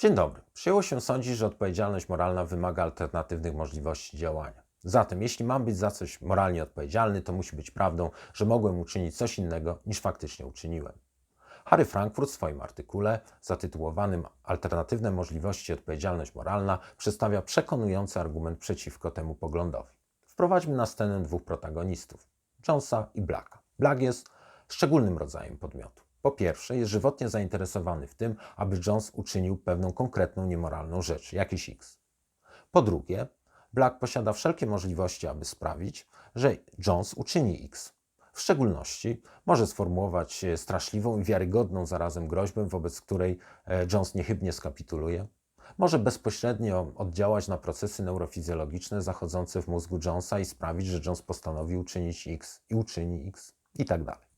Dzień dobry. Przyjęło się sądzić, że odpowiedzialność moralna wymaga alternatywnych możliwości działania. Zatem, jeśli mam być za coś moralnie odpowiedzialny, to musi być prawdą, że mogłem uczynić coś innego niż faktycznie uczyniłem. Harry Frankfurt w swoim artykule zatytułowanym Alternatywne możliwości odpowiedzialność moralna przedstawia przekonujący argument przeciwko temu poglądowi. Wprowadźmy na scenę dwóch protagonistów, Jonesa i Blacka. Black jest szczególnym rodzajem podmiotu. Po pierwsze, jest żywotnie zainteresowany w tym, aby Jones uczynił pewną konkretną niemoralną rzecz, jakiś X. Po drugie, Black posiada wszelkie możliwości, aby sprawić, że Jones uczyni X. W szczególności może sformułować e, straszliwą i wiarygodną zarazem groźbę, wobec której e, Jones niechybnie skapituluje. Może bezpośrednio oddziałać na procesy neurofizjologiczne zachodzące w mózgu Jonesa i sprawić, że Jones postanowi uczynić X i uczyni X i tak.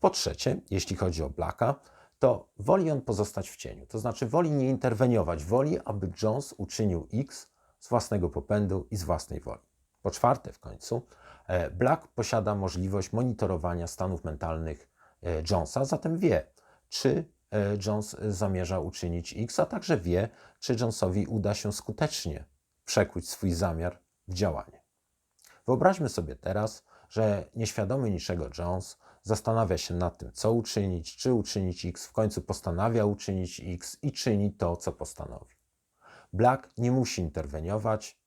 Po trzecie, jeśli chodzi o Blacka, to woli on pozostać w cieniu. To znaczy woli nie interweniować, woli, aby Jones uczynił X z własnego popędu i z własnej woli. Po czwarte, w końcu, e, Black posiada możliwość monitorowania stanów mentalnych e, Jonesa, zatem wie, czy e, Jones zamierza uczynić X, a także wie, czy Jonesowi uda się skutecznie przekuć swój zamiar w działanie. Wyobraźmy sobie teraz, że nieświadomy niczego Jones zastanawia się nad tym, co uczynić, czy uczynić X, w końcu postanawia uczynić X i czyni to, co postanowi. Black nie musi interweniować,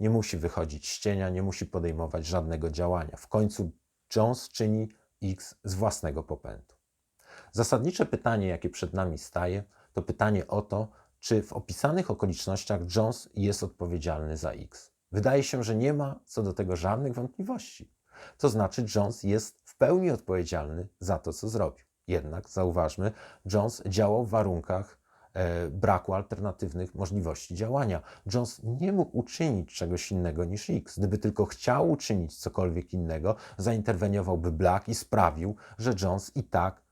nie musi wychodzić z cienia, nie musi podejmować żadnego działania. W końcu Jones czyni X z własnego popędu. Zasadnicze pytanie, jakie przed nami staje, to pytanie o to, czy w opisanych okolicznościach Jones jest odpowiedzialny za X. Wydaje się, że nie ma co do tego żadnych wątpliwości. To znaczy, Jones jest w pełni odpowiedzialny za to, co zrobił. Jednak zauważmy, Jones działał w warunkach e, braku alternatywnych możliwości działania. Jones nie mógł uczynić czegoś innego niż X. Gdyby tylko chciał uczynić cokolwiek innego, zainterweniowałby Black i sprawił, że Jones i tak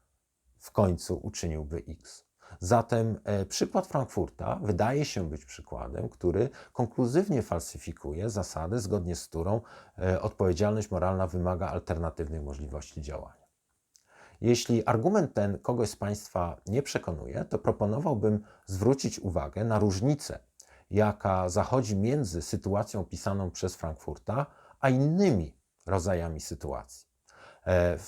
w końcu uczyniłby X. Zatem e, przykład Frankfurta wydaje się być przykładem, który konkluzywnie falsyfikuje zasadę, zgodnie z którą e, odpowiedzialność moralna wymaga alternatywnych możliwości działania. Jeśli argument ten kogoś z Państwa nie przekonuje, to proponowałbym zwrócić uwagę na różnicę, jaka zachodzi między sytuacją opisaną przez Frankfurta, a innymi rodzajami sytuacji. E,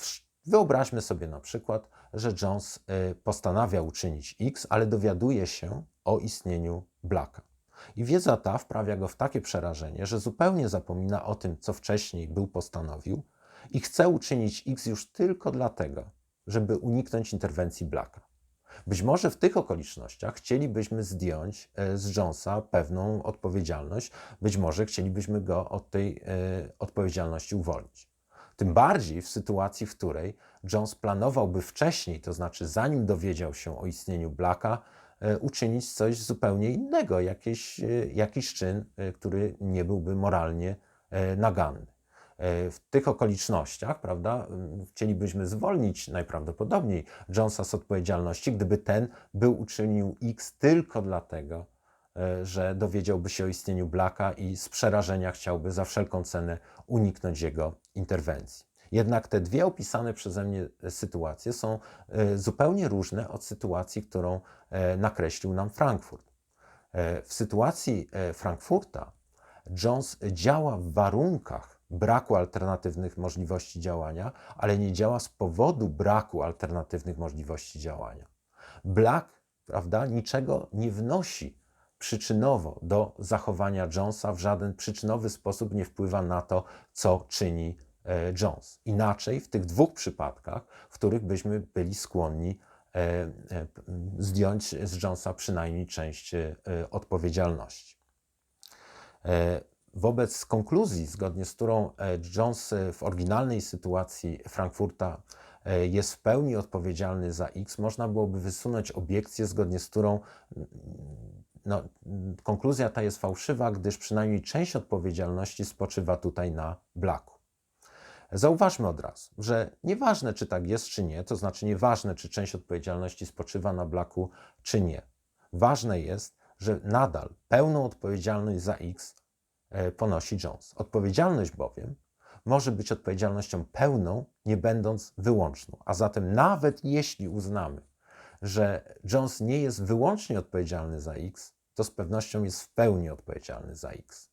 Wyobraźmy sobie na przykład, że Jones e, postanawia uczynić X, ale dowiaduje się o istnieniu Blacka. I wiedza ta wprawia go w takie przerażenie, że zupełnie zapomina o tym, co wcześniej był postanowił i chce uczynić X już tylko dlatego, żeby uniknąć interwencji Blacka. Być może w tych okolicznościach chcielibyśmy zdjąć e, z Jonesa pewną odpowiedzialność, być może chcielibyśmy go od tej e, odpowiedzialności uwolnić. Tym bardziej w sytuacji, w której Jones planowałby wcześniej, to znaczy zanim dowiedział się o istnieniu Blacka, e, uczynić coś zupełnie innego, jakiś, e, jakiś czyn, e, który nie byłby moralnie naganny. W tych okolicznościach, prawda, chcielibyśmy zwolnić najprawdopodobniej Jonesa z odpowiedzialności, gdyby ten był uczynił X tylko dlatego, że dowiedziałby się o istnieniu Blacka i z przerażenia chciałby za wszelką cenę uniknąć jego interwencji. Jednak te dwie opisane przeze mnie sytuacje są e, zupełnie różne od sytuacji, którą e, nakreślił nam Frankfurt. E, W sytuacji e, Frankfurta Jones działa w warunkach braku alternatywnych możliwości działania, ale nie działa z powodu braku alternatywnych możliwości działania. Black, prawda, niczego nie wnosi przyczynowo do zachowania Jonesa, w żaden przyczynowy sposób nie wpływa na to, co czyni e, Jones. Inaczej w tych dwóch przypadkach, w których byśmy byli skłonni e, e, zdjąć z Jonesa przynajmniej część odpowiedzialności. Wobec konkluzji, zgodnie z którą Jones w oryginalnej sytuacji Frankfurta jest w pełni odpowiedzialny za X, można byłoby wysunąć obiekcję, zgodnie z którą no, mm, konkluzja ta jest fałszywa, gdyż przynajmniej część odpowiedzialności spoczywa tutaj na Blacku. Zauważmy od razu, że nieważne czy tak jest, czy nie, to znaczy nieważne, czy część odpowiedzialności spoczywa na Blacku, czy nie. Ważne jest, że nadal pełną odpowiedzialność za X e, ponosi Jones. Odpowiedzialność bowiem może być odpowiedzialnością pełną, nie będąc wyłączną. A zatem nawet jeśli uznamy, że Jones nie jest wyłącznie odpowiedzialny za X, to z pewnością jest w pełni odpowiedzialny za X.